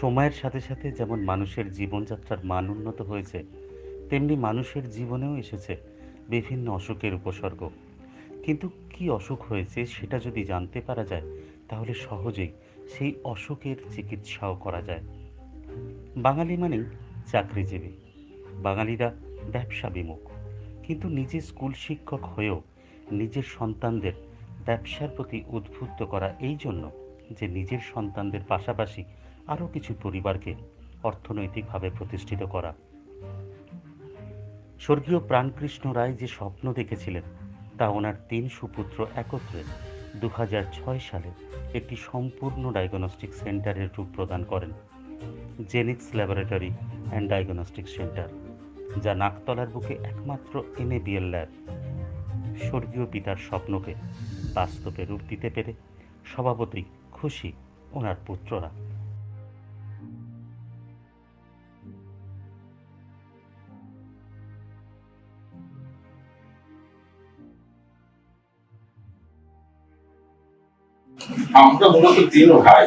সময়ের সাথে সাথে যেমন মানুষের জীবনযাত্রার মান উন্নত হয়েছে, তেমনি মানুষের জীবনেও এসেছে বিভিন্ন অসুখের উপসর্গ। কিন্তু কি অসুখ হয়েছে সেটা যদি জানতে পারা যায়, তাহলে সহজেই সেই অসুখের চিকিৎসাও করা যায়। বাঙালি মানেই চাকরিজীবী। বাঙালিরা ব্যবসা বিমুখ। কিন্তু নিজে স্কুল শিক্ষক হয়েও নিজের সন্তানদের ব্যবসার প্রতি উদ্বুদ্ধ করা এই জন্য যে নিজের সন্তানদের পাশাপাশি আরও কিছু পরিবারকে অর্থনৈতিকভাবে প্রতিষ্ঠিত করা। স্বর্গীয় প্রাণকৃষ্ণ রায় যে স্বপ্ন দেখেছিলেন, তা ওনার তিন সুপুত্র একত্রে দু সালে একটি সম্পূর্ণ ডায়াগনস্টিক সেন্টারের রূপ প্রদান করেন Genix laboratory and diagnostic centre যা নাকতলার বুকে একমাত্র এনএবিএল ল্যাব। স্বর্গীয় পিতার স্বপ্নকে বাস্তবে রূপ দিতে পেরে স্বভাবতই খুশি ওনার পুত্ররা আমরা মূলত তিন ভাই।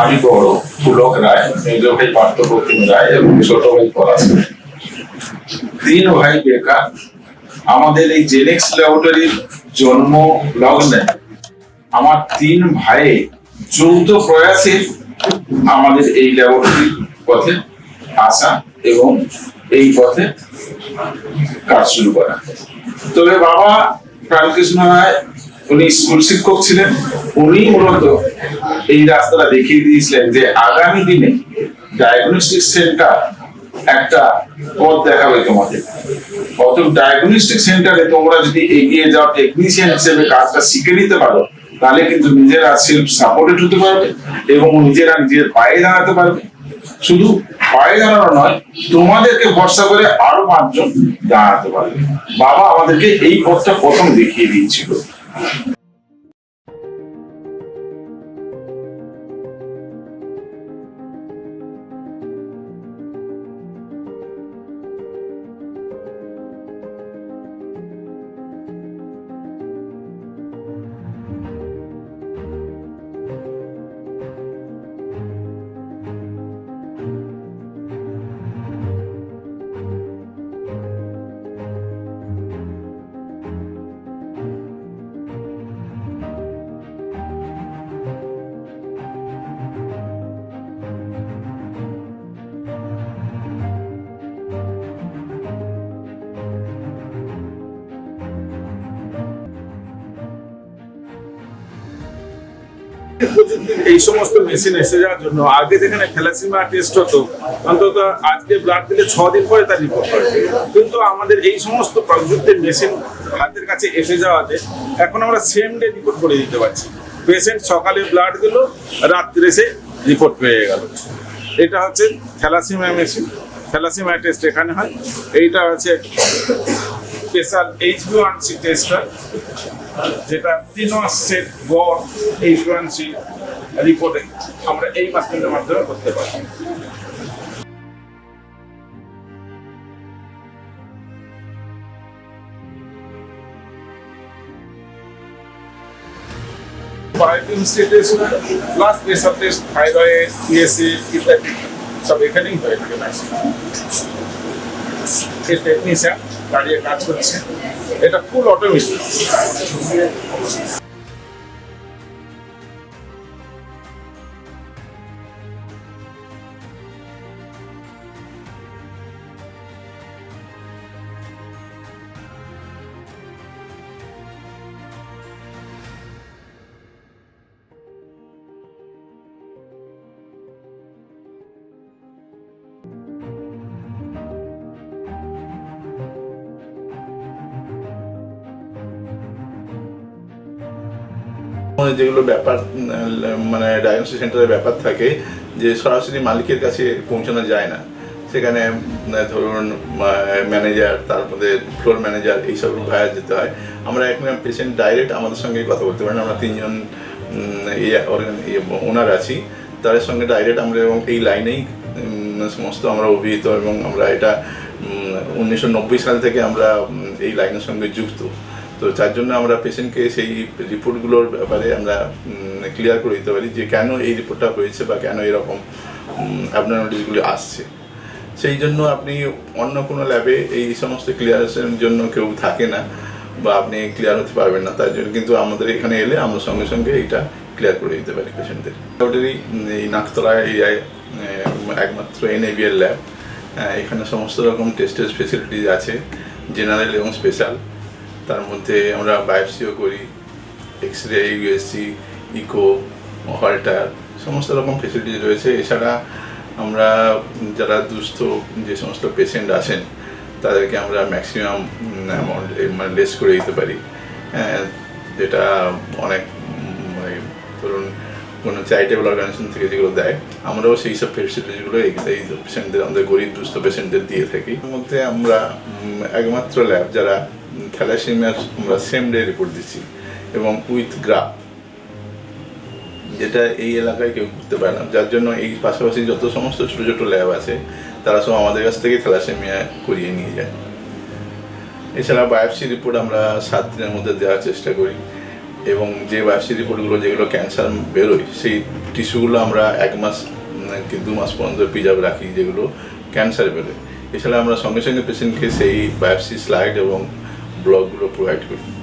আমি বড় পুলক রায় মেজ ভাই পার্থপ্রতিম রায় এবং ছোট ভাই পলাশ। তিন ভাই বেকার। আমাদের এই জেনেক্স ল্যাবরেটরির জন্ম লগ্নে আমার তিন ভাই যৌথ প্রয়াসে আমাদের এই ল্যাবরেটরির পথে আসা এবং এই পথে কাজ শুরু করা। তবে বাবা প্রাণকৃষ্ণ রায় উনি স্কুল শিক্ষক ছিলেন। উনি মূলত এই রাস্তাটা দেখিয়ে দিয়েছিলেন যে আগামী দিনে ডায়াগনস্টিক সেন্টার একটা পথ দেখাবে তোমাদের। অত ডায়াগনস্টিক সেন্টারে তোমরা যদি এগিয়ে যাও টেকনিশিয়ান হিসেবে কাজটা শিখে নিতে পারো, তাহলে কিন্তু নিজেরা সেলফ সাপোর্টেড হতে পারবে এবং নিজেরা নিজের পায়ে দাঁড়াতে পারবে। শুধু পায়ে দাঁড়ানো নয়, তোমাদেরকে ভরসা করে আরও পাঁচজন দাঁড়াতে পারবে। বাবা আমাদেরকে এই পথটা প্রথম দেখিয়ে দিয়েছিল। এই সমস্ত মেশিন এসে যাওয়ার জন্য আগে যেখানে থ্যালাসিমা টেস্ট হতো, অন্তত আজকে ব্লাড দিলে ছ দিন পরে তার রিপোর্ট হয়। কিন্তু আমাদের এই সমস্ত প্রযুক্তির মেশিন হাতের কাছে এসে যাওয়াতে এখন আমরা সেম ডে রিপোর্ট করে দিতে পারছি। পেশেন্ট সকালে ব্লাড দিল, রাত্রে সে রিপোর্ট পেয়ে গেল। এটা হচ্ছে থ্যালাসিমা মেশিন থ্যালাসিমা টেস্ট এখানে হয়। এইটা হচ্ছে special HB one C tester যেটা তিন মাসের গড় ইন্স্যুরেন্সি রিপোর্টে আমরা এই মাধ্যমের মাধ্যমে করতে পারি। প্লাস প্রেশার টেস্ট থাইরয়েড ইত্যাদি সব এখানেই হয়ে থাকে ম্যাক্সিমাম এই টেকনিশিয়ান দাঁড়িয়ে কাজ করছে। এটা ফুল অটোমেটিক যেগুলো ব্যাপার মানে ডায়াগনস্টিক সেন্টারের ব্যাপার থাকে, যে সরাসরি মালিকের কাছে পৌঁছানো যায় না। সেখানে ধরুন ম্যানেজার তারপরে ফ্লোর ম্যানেজার এইসব ভায়া যেতে হয়। আমরা এখন পেশেন্ট ডাইরেক্ট আমাদের সঙ্গে কথা বলতে পারেন। আমরা তিনজন ওনার আছি। তাদের সঙ্গে ডাইরেক্ট আমরা এবং এই লাইনেই সমস্ত আমরা অভিহিত এবং আমরা এটা উনিশশো নব্বই সাল থেকে আমরা এই লাইনের সঙ্গে যুক্ত। তো যার জন্য আমরা পেশেন্টকে সেই রিপোর্টগুলোর ব্যাপারে আমরা ক্লিয়ার করে দিতে পারি যে কেন এই রিপোর্টটা হয়েছে বা কেন এরকম অ্যাবনর্মালিটিসগুলি আসছে। সেই জন্য আপনি অন্য কোনো ল্যাবে এই সমস্ত ক্লিয়ারেন্সের জন্য কেউ থাকে না বা আপনি ক্লিয়ার হতে পারবেন না। তার জন্য কিন্তু আমাদের এখানে এলে আমরা সঙ্গে সঙ্গে এইটা ক্লিয়ার করে দিতে পারি পেশেন্টদের ওটারই এই নাকতলা এরিয়ায় একমাত্র এনএবিএল ল্যাব এখানে সমস্ত রকম টেস্টের ফেসিলিটিস আছে জেনারেল এবং স্পেশাল তার মধ্যে আমরা বায়োপসিও করি X ray USC eco Holter সমস্ত রকম ফেসিলিটিস রয়েছে। এছাড়া আমরা যারা দুস্থ যে সমস্ত পেশেন্ট আসেন তাদেরকে আমরা ম্যাক্সিমাম অ্যামাউন্ট মানে লেস করে দিতে পারি। হ্যাঁ, যেটা অনেক মানে ধরুন কোনো চ্যারিটেবল অর্গানাইজেশন থেকে যেগুলো দেয় আমরাও সেই সব ফেসিলিটিসগুলো এই পেশেন্টদের আমাদের গরিব দুস্থ পেশেন্টদের দিয়ে থাকি। মধ্যে আমরা একমাত্র ল্যাব যারা থ্যালাসেমিয়ার আমরা সেম ডে রিপোর্ট দিচ্ছি। এবং উইথ গ্রাফ যেটা এই এলাকায় কেউ করতে পারে না। যার জন্য এই পাশাপাশি যত সমস্ত ছোটো ছোটো ল্যাব আছে, তারা সব আমাদের কাছ থেকে থ্যালাসেমিয়া করিয়ে নিয়ে যায়। এছাড়া বায়োপসি রিপোর্ট আমরা সাত দিনের মধ্যে দেওয়ার চেষ্টা করি। এবং যে বায়োপসি রিপোর্টগুলো যেগুলো ক্যান্সার বেরোয়, সেই টিস্যুগুলো আমরা এক মাস কি দু মাস পর্যন্ত প্রিজার্ভ রাখি, যেগুলো ক্যান্সার বেরোয়। এছাড়া আমরা সঙ্গে সঙ্গে পেশেন্টকে সেই বায়োপসি স্লাইড এবং ব্লগগুলো প্রোভাইড করি।